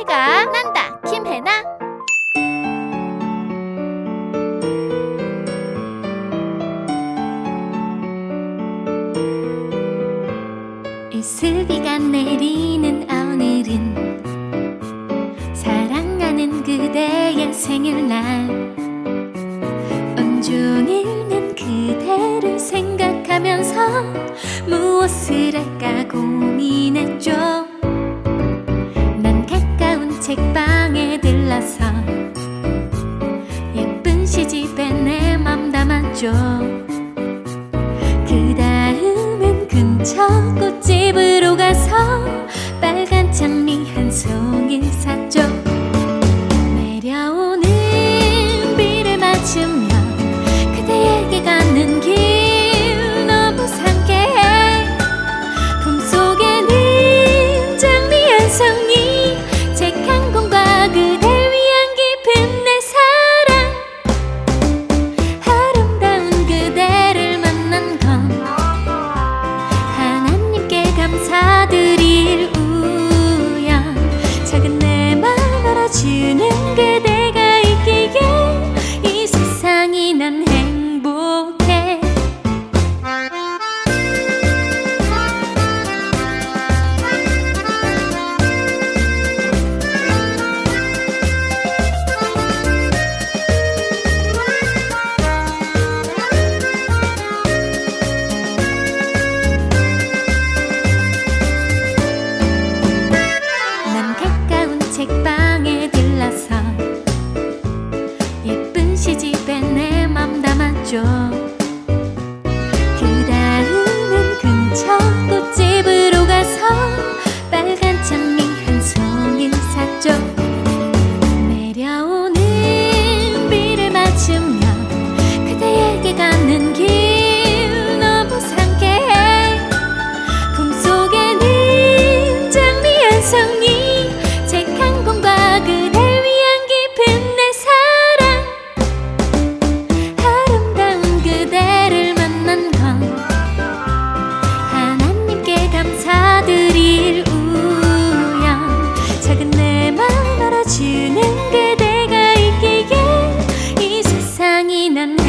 새해가 난다. 김혜나? 이슬비가 내리는 오늘은 사랑하는 그대의 생일날 온종일 난 그대를 생각하면서 무엇을 할까 고민했죠 책방에 들러서 예쁜 시집에 내 맘 담았죠 그 다음엔 근처 그대가 있기에 이 세상이 난 행복해. 난 가까운 책방에 몰라서 예쁜 시집에 내 맘 담았죠. 그다음은 근처 꽃집으로 가서 빨간 장미 한 송이를 샀죠. 내려오는 비를 맞으며 그대에게 가는 길 너무 상쾌해. 품속에는 장미 한 송이 ನನ್ನ